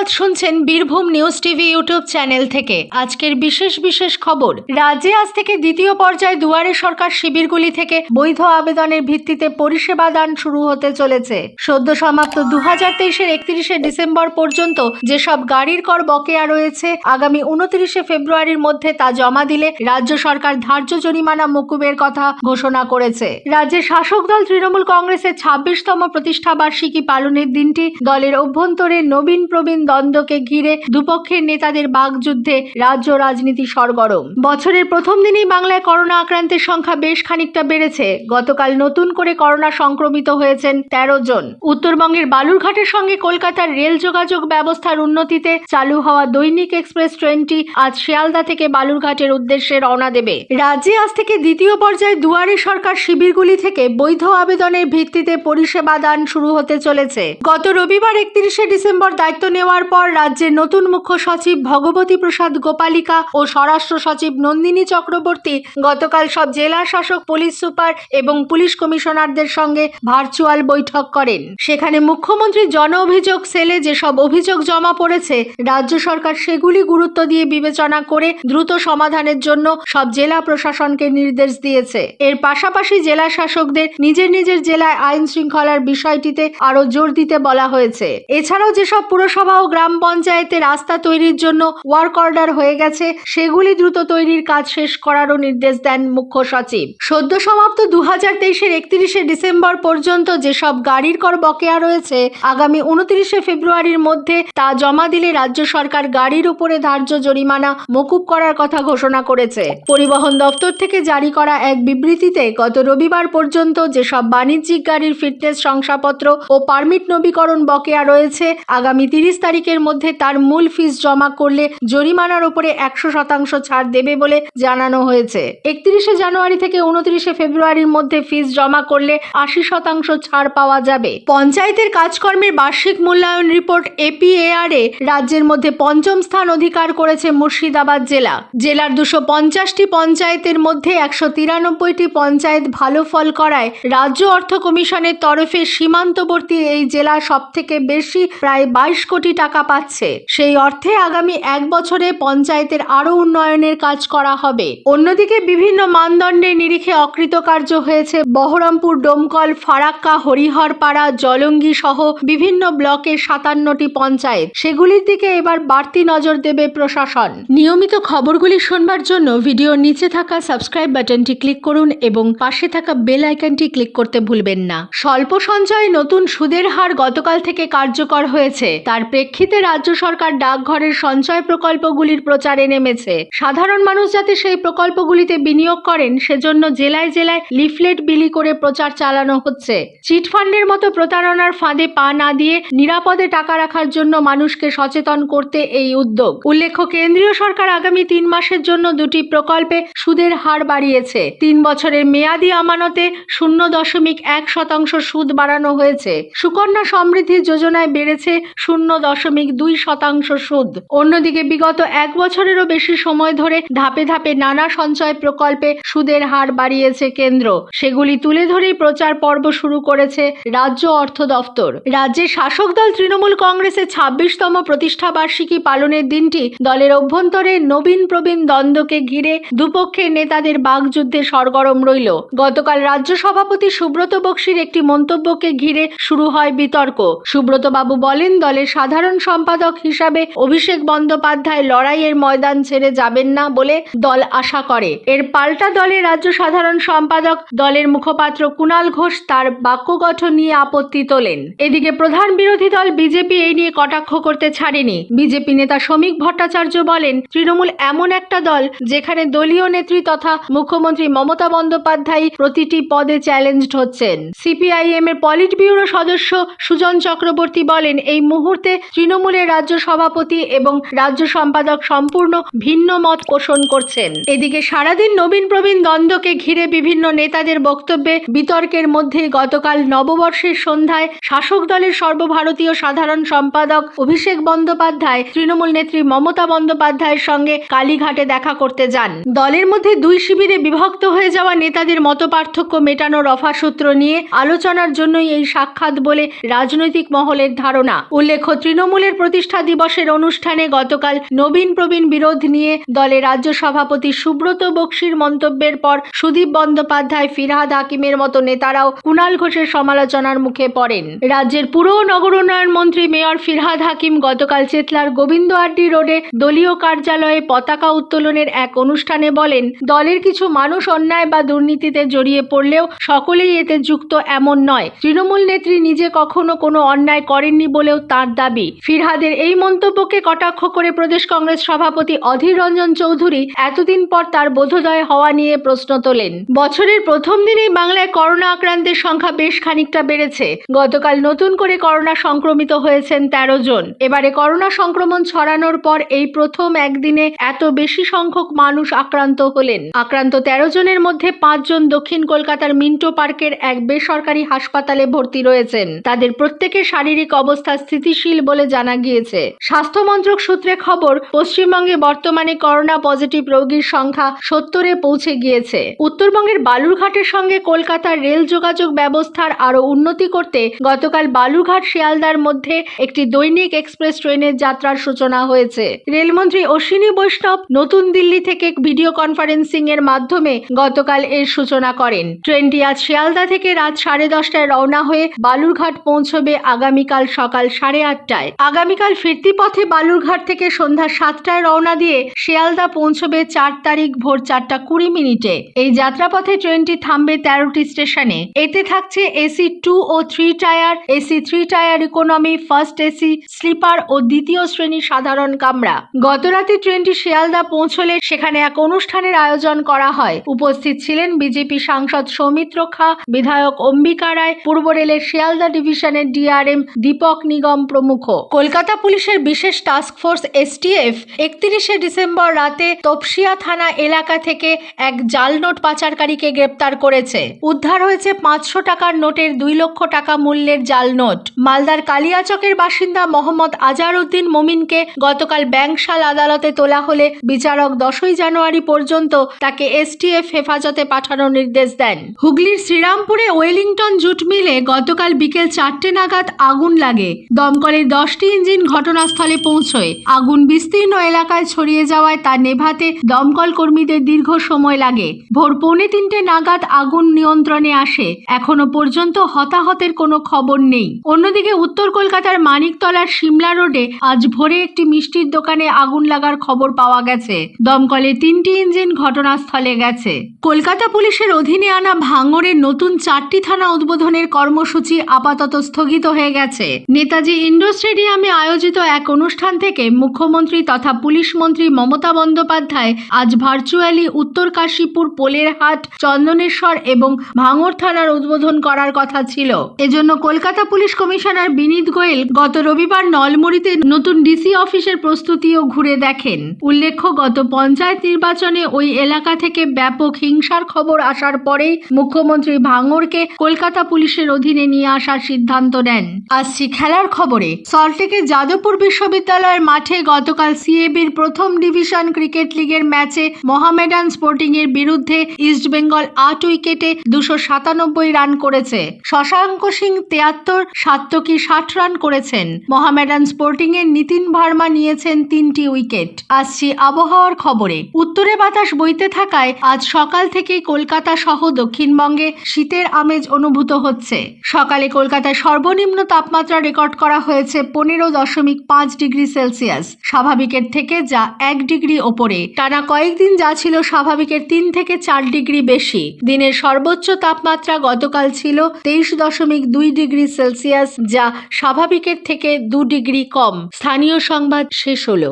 ধন্যবাদ শুনছেন Birbhum news TV YouTube channel থেকে। আজকের বিশেষ বিশেষ খবর, রাজ্যে আজ থেকে দ্বিতীয় পর্যায়ে দুয়ারে সরকার শিবিরগুলি থেকে বৈধ আবেদনের ভিত্তিতে পরিষেবা দান শুরু হতে চলেছে। সদ্য সমাপ্ত দু হাজার তেইশের একত্রিশে ডিসেম্বর পর্যন্ত যেসব গাড়ির কর বকেয়া রয়েছে, আগামী উনত্রিশে ফেব্রুয়ারির মধ্যে তা জমা দিলে রাজ্য সরকার ধার্য জরিমানা মকুবের কথা ঘোষণা করেছে। রাজ্যের শাসক দল তৃণমূল কংগ্রেসের ছাব্বিশতম প্রতিষ্ঠাবার্ষিকী পালনের দিনটি দলের অভ্যন্তরে নবীন প্রবীণ দ্বন্দ্বকে ঘিরে দুপক্ষের নেতাদের বাগযুদ্ধে রাজ্য রাজনীতি সরগরম। বছরের প্রথম দিনেই বাংলায় করোনা আক্রান্তের সংখ্যা বেশ খানিকটা বেড়েছে। গতকাল নতুন করে করোনা সংক্রমিত হয়েছেন তেরো জন। উত্তরবঙ্গের বালুরঘাটের সঙ্গে কলকাতার রেল যোগাযোগ ব্যবস্থার উন্নতিতে চালু হওয়া দৈনিক এক্সপ্রেস ট্রেনটি আজ শিয়ালদা থেকে বালুরঘাটের উদ্দেশ্যে রওনা দেবে। রাজ্যে আজ থেকে দ্বিতীয় পর্যায়ে দুয়ারে সরকার শিবিরগুলি থেকে বৈধ আবেদনের ভিত্তিতে পরিষেবা দান শুরু হতে চলেছে। গত রবিবার একত্রিশে ডিসেম্বর দায়িত্ব নেওয়ার পর রাজ্যের নতুন মুখ্য সচিব ভগবতী প্রসাদ গোপালিকা ও স্বরাষ্ট্র সচিব নন্দিনী চক্রবর্তী গতকাল সব জেলা শাসক, পুলিশ সুপার এবং পুলিশ কমিশনারদের সঙ্গে ভার্চুয়াল বৈঠক করেন। সেখানে মুখ্যমন্ত্রী জন অভিযোগ সেলে যেসব অভিযোগ জমা পড়েছে, রাজ্য সরকার সেগুলি গুরুত্ব দিয়ে বিবেচনা করে দ্রুত সমাধানের জন্য সব জেলা প্রশাসনকে নির্দেশ দিয়েছে। এর পাশাপাশি জেলা শাসকদের নিজের নিজের জেলায় আইন শৃঙ্খলার বিষয়টিতে আরও জোর দিতে বলা হয়েছে। এছাড়াও যেসব পুরসভা ও গ্রাম পঞ্চায়েতে রাস্তা তৈরির জন্য ওয়ার্ক অর্ডার হয়ে গেছে। সেগুলি দ্রুত তৈরির কাজ শেষ করারও নির্দেশ দেন মুখ্য সচিব। সদ্য সমাপ্ত দু হাজার তেইশের একত্রিশে ডিসেম্বর পর্যন্ত যেসব গাড়ির কর বকেয়া রয়েছে, আগামী উনত্রিশে ফেব্রুয়ারির মধ্যে তা জমা দিলে রাজ্য সরকার গাড়ির উপরে ধার্য জরিমানা মকুব করার কথা ঘোষণা করেছে। পরিবহন দপ্তর থেকে জারি করা এক বিবৃতিতে গত রবিবার পর্যন্ত যেসব বাণিজ্যিক গাড়ির ফিটনেস শংসাপত্র ও পারমিট নবীকরণ বকেয়া রয়েছে, আগামী তিরিশ তারিখের মধ্যে তার মূল ফিস জমা করলে জরিমানার উপরে একশো শতাংশ ছাড় দেবে বলে জানানো হয়েছে। একত্রিশে জানুয়ারি থেকে উনত্রিশে ফেব্রুয়ারির মধ্যে ফিস জমা করলে আশি শতাংশ ছাড় পাওয়া যাবে। পঞ্চায়েতের কাজকর্মের বার্ষিক মূল্যায়ন রিপোর্ট এপিএআর এ রাজ্যের মধ্যে পঞ্চম স্থান অধিকার করেছে মুর্শিদাবাদ জেলা। জেলার দুশো পঞ্চাশটি পঞ্চায়েতের মধ্যে একশো তিরানব্বইটি পঞ্চায়েত ভালো ফল করায় রাজ্য অর্থ কমিশনের তরফে সীমান্তবর্তী এই জেলা সব থেকে বেশি, প্রায় বাইশ কোটি টাকা পাচ্ছে। সেই অর্থে আগামী এক বছরে পঞ্চায়েতের আরও উন্নয়নের কাজ করা হবে। অন্যদিকে বিভিন্ন মানদণ্ডের নিরিখে অকৃতকার্য হয়েছে বহরমপুর ডোমকল, ফারাক্কা, হরিহরপাড়া, জলঙ্গি সহ বিভিন্ন ব্লকের সাতান্নটি পঞ্চায়েত। সেগুলির দিকে এবার বাড়তি নজর দেবে প্রশাসন। নিয়মিত খবরগুলি শুনবার জন্য ভিডিওর নিচে থাকা সাবস্ক্রাইব বাটনটি ক্লিক করুন এবং পাশে থাকা বেল আইকনটি ক্লিক করতে ভুলবেন না। স্বল্প সঞ্চয়ে নতুন সুদের হার গতকাল থেকে কার্যকর হয়েছে। তার প্রেক্ষিতে রাজ্য সরকার ডাকঘরের সঞ্চয় প্রকল্পগুলির প্রচারে নেমেছে। সাধারণ মানুষ যাতে সেই প্রকল্পগুলিতে বিনিয়োগ করেন, সেজন্য জেলায় জেলায় লিফলেট বিলি করে প্রচার চালানো হচ্ছে। চিটফান্ডের মতো প্রতারণার ফাঁদে পা না দিয়ে নিরাপদে টাকা রাখার জন্য মানুষকে সচেতন করতে এই উদ্যোগ। উল্লেখ্য, কেন্দ্রীয় সরকার আগামী তিন মাসের জন্য দুটি প্রকল্পে সুদের হার বাড়িয়েছে। তিন বছরের মেয়াদি আমানতে শূন্য দশমিক এক শতাংশ সুদ বাড়ানো হয়েছে। সুকন্যা সমৃদ্ধি যোজনায় বেড়েছে শূন্য দশমিক দুই শতাংশ সুদ। অন্যদিকে বিগত এক বছরেরও বেশি সময় ধরে ধাপে ধাপে নানা সঞ্চয় প্রকল্পে সুদের হার বাড়িয়েছে কেন্দ্র। সেগুলি তুলে ধরেই প্রচার পর্ব শুরু করেছে রাজ্য অর্থ দফতর রাজ্যের শাসক দল তৃণমূল কংগ্রেসের ছাব্বিশতম প্রতিষ্ঠা বার্ষিকী পালনের দিনটি দলের অভ্যন্তরে নবীন প্রবীণ দ্বন্দ্বকে ঘিরে দুপক্ষের নেতাদের বাগযুদ্ধে সরগরম রইল। গতকাল রাজ্য সভাপতি সুব্রত বক্সির একটি মন্তব্যকে ঘিরে শুরু হয় বিতর্ক। সুব্রত বাবু বলেন, দলের সাধারণ সম্পাদক হিসাবে অভিষেক বন্দ্যোপাধ্যায় লড়াইয়ের ময়দান ছেড়ে যাবেন না বলে দল আশা করে। এর পাল্টা দলে রাজ্য সাধারণ সম্পাদক দলের মুখপাত্র কুণাল ঘোষ তার বাক্য গঠন নিয়ে আপত্তি তোলেন। এদিকে প্রধান বিরোধী দল বিজেপি এই নিয়ে কটাক্ষ করতে ছাড়েনি। বিজেপি নেতা শ্রমিক ভট্টাচার্য বলেন, তৃণমূল এমন একটা দল যেখানে দলীয় নেত্রী তথা মুখ্যমন্ত্রী মমতা বন্দ্যোপাধ্যায় প্রতিটি পদে চ্যালেঞ্জড হচ্ছেন। সিপিআইএম এর পলিট ব্যুরো সদস্য সুজন চক্রবর্তী বলেন, এই মুহূর্তে তৃণমূলের রাজ্য সভাপতি এবং রাজ্য সম্পাদক সম্পূর্ণ ভিন্ন মত পোষণ করছেন। এদিকে সারাদিন নবীন প্রবীণ দ্বন্দ্বকে ঘিরে বিভিন্ন নেতাদের বক্তব্যে বিতর্কের মধ্যে গতকাল নববর্ষের সন্ধ্যায় শাসক দলের সর্বভারতীয় সাধারণ সম্পাদক অভিষেক বন্দ্যোপাধ্যায়, তৃণমূল নেত্রী মমতা বন্দ্যোপাধ্যায়ের সঙ্গে কালীঘাটে দেখা করতে যান। দলের মধ্যে দুই শিবিরে বিভক্ত হয়ে যাওয়া নেতাদের মতপার্থক্য মেটানোর রফাসূত্র নিয়ে আলোচনার জন্যই এই সাক্ষাৎ বলে রাজনৈতিক মহলের ধারণা। উল্লেখ্য, তৃণমূল তৃণমূলের প্রতিষ্ঠা দিবসের অনুষ্ঠানে গতকাল নবীন প্রবীণ বিরোধ নিয়ে দলের রাজ্য সভাপতি সুব্রত বক্সির মন্তব্যের পর সুদীপ বন্দ্যোপাধ্যায়, ফিরহাদ হাকিমের মতো নেতারাও কুণাল ঘোষের সমালোচনার মুখে পড়েন। রাজ্যের পুর নগর উন্নয়ন মন্ত্রী মেয়র ফিরহাদ হাকিম গতকাল চেতলার গোবিন্দ আড্ডি রোডে দলীয় কার্যালয়ে পতাকা উত্তোলনের এক অনুষ্ঠানে বলেন, দলের কিছু মানুষ অন্যায় বা দুর্নীতিতে জড়িয়ে পড়লেও সকলেই এতে যুক্ত এমন নয়। তৃণমূল নেত্রী নিজে কখনো কোনো অন্যায় করেননি বলেও তার দাবি। ফিরহাদের এই মন্তব্যকে কটাক্ষ করে প্রদেশ কংগ্রেস সভাপতি অধীর রঞ্জন চৌধুরী এতদিন পর তার বোধোদয় হওয়া নিয়ে প্রশ্ন তোলেন। বছরের প্রথম দিনেই বাংলায় করোনা আক্রান্তের সংখ্যা বেশ খানিকটা বেড়েছে। গতকাল নতুন করে করোনা সংক্রমিত হয়েছেন তেরো জন। এবারে করোনা সংক্রমণ ছড়ানোর পর এই প্রথম একদিনে এত বেশি সংখ্যক মানুষ আক্রান্ত হলেন। আক্রান্ত তেরো জনের মধ্যে পাঁচজন দক্ষিণ কলকাতার মিন্টো পার্কের এক বেসরকারি হাসপাতালে ভর্তি রয়েছেন। তাদের প্রত্যেকের শারীরিক অবস্থা স্থিতিশীল বলে জানা গিয়েছে। স্বাস্থ্য মন্ত্রক সূত্রে খবর, পশ্চিমবঙ্গে বর্তমানে করোনা পজিটিভ রোগীর সংখ্যা সত্তরে পৌঁছে গিয়েছে। উত্তরবঙ্গের বালুরঘাটের সঙ্গে কলকাতার রেল যোগাযোগ ব্যবস্থার আরও উন্নতি করতে গতকাল বালুরঘাট শিয়ালদার মধ্যে একটি দৈনিক এক্সপ্রেস ট্রেনের যাত্রার সূচনা হয়েছে। রেলমন্ত্রী অশ্বিনী বৈষ্ণব নতুন দিল্লি থেকে ভিডিও কনফারেন্সিং এর মাধ্যমে গতকাল এর সূচনা করেন। ট্রেনটি আজ শিয়ালদা থেকে রাত সাড়ে দশটায় রওনা হয়ে বালুরঘাট পৌঁছবে আগামীকাল সকাল সাড়ে আটটায়। আগামীকাল ফিরতি পথে বালুরঘাট থেকে সন্ধ্যা সাতটায় রওনা দিয়ে শিয়ালদা পৌঁছবে চার তারিখ ভোর চারটা কুড়ি মিনিটে। এই যাত্রাপথে ট্রেনটি থামবে তেরোটি স্টেশনে। এতে থাকছে এসি টু ও three tier. AC three tier economy, first AC, sleeper ও দ্বিতীয় শ্রেণি সাধারণ কামরা। গতরাতে ট্রেনটি শিয়ালদা পৌঁছলে সেখানে এক অনুষ্ঠানের আয়োজন করা হয়। উপস্থিত ছিলেন বিজেপি সাংসদ সৌমিত্র খা, বিধায়ক অম্বিকা রায়, পূর্ব রেলের শিয়ালদা ডিভিশনের ডিআরএম দীপক নিগম প্রমুখ। কলকাতা পুলিশের বিশেষ টাস্ক ফোর্স এসটিএফ একত্রিশে ডিসেম্বর রাতে তপসিয়া থানা এলাকা থেকে এক জাল নোট পাচারকারীকে গ্রেপ্তার করেছে। উদ্ধার হয়েছে পাঁচশো টাকার নোটের দুই লক্ষ টাকা মূল্যের জাল নোট। মালদার কালিয়াচকের বাসিন্দা মোহাম্মদ আজার উদ্দিন মমিনকে গতকাল ব্যাংকশাল আদালতে তোলা হলে বিচারক দশই জানুয়ারি পর্যন্ত তাকে এসটিএফ হেফাজতে পাঠানোর নির্দেশ দেন। হুগলির শ্রীরামপুরে ওয়েলিংটন জুট মিলে গতকাল বিকেল চারটে নাগাদ আগুন লাগে। দমকলের দশটি ইঞ্জিন ঘটনাস্থলে পৌঁছয়। আগুন বিস্তীর্ণ এলাকায় ছড়িয়ে যাওয়ায় তা নেভাতে দমকল কর্মীদের দীর্ঘ সময় লাগে। ভোর পৌনে তিনটে নাগাদ আগুন নিয়ন্ত্রণে আসে। এখনও পর্যন্ত হতাহতের কোনো খবর নেই। অন্যদিকে উত্তর কলকাতার মানিকতলার সিমলা রোডে আজ ভোরে একটি মিষ্টির দোকানে আগুন লাগার খবর পাওয়া গেছে। দমকলে তিনটি ইঞ্জিন ঘটনাস্থলে গেছে। কলকাতা পুলিশের অধীনে আনা ভাঙড়ের নতুন চারটি থানা উদ্বোধনের কর্মসূচি আপাতত স্থগিত হয়ে গেছে। নেতাজি ইন্ডোর স্টেডিয়ামে আয়োজিত এক অনুষ্ঠান থেকে মুখ্যমন্ত্রী তথা পুলিশ মন্ত্রী মমতা বন্দ্যোপাধ্যায় আজ ভার্চুয়ালি উত্তর কাশীপুর পোলেরহাট চন্দনেশ্বর এবং ভাঙড় থানার উদ্বোধন করার কথা ছিল। এজন্য কলকাতা পুলিশ কমিশনার বিনীত গোয়েল গত রবিবার নলমুড়িতে নতুন ডিসি অফিসের প্রস্তুতিও ঘুরে দেখেন। উল্লেখ্য, গত পঞ্চায়েত নির্বাচনে ওই এলাকা থেকে ব্যাপক হিংসার খবর আসার পরেই মুখ্যমন্ত্রী ভাঙড়কে কলকাতা পুলিশের অধীনে নিয়ে আসার সিদ্ধান্ত নেন। আসছি খেলার খবরে। সল্টলেকের যাদবপুর বিশ্ববিদ্যালয়ের মাঠে গতকাল সিএবির প্রথম ডিভিশন ক্রিকেট লিগের ম্যাচে মোহামেডান স্পোর্টিং এর বিরুদ্ধে ইস্টবেঙ্গল আট উইকেটে দুশো সাতানব্বই রান করেছে। শশাঙ্ক সিং তিয়াত্তর, সাত্তকি ষাট রান করেছেন। মোহামেডান স্পোর্টিং এর নিতিন ভার্মা নিয়েছেন তিনটি উইকেট। আসছি আবহাওয়ার খবরে। উত্তরে বাতাস বইতে থাকায় আজ সকাল থেকেই কলকাতা সহ দক্ষিণবঙ্গে শীতের আমেজ অনুভূত হচ্ছে। সকালে কলকাতায় সর্বনিম্ন তাপমাত্রা রেকর্ড করা হয়েছে পনেরো দশমিক পাঁচ ডিগ্রি সেলসিয়াস। স্বাভাবিকের থেকে যা এক ডিগ্রি ওপরে, টানা কয়েকদিন যা ছিল স্বাভাবিকের তিন থেকে চার ডিগ্রি বেশি। দিনের সর্বোচ্চ তাপমাত্রা গতকাল ছিল তেইশ দশমিক দুই ডিগ্রি সেলসিয়াস, যা স্বাভাবিকের থেকে দু ডিগ্রি কম। স্থানীয় সংবাদ শেষ হলো।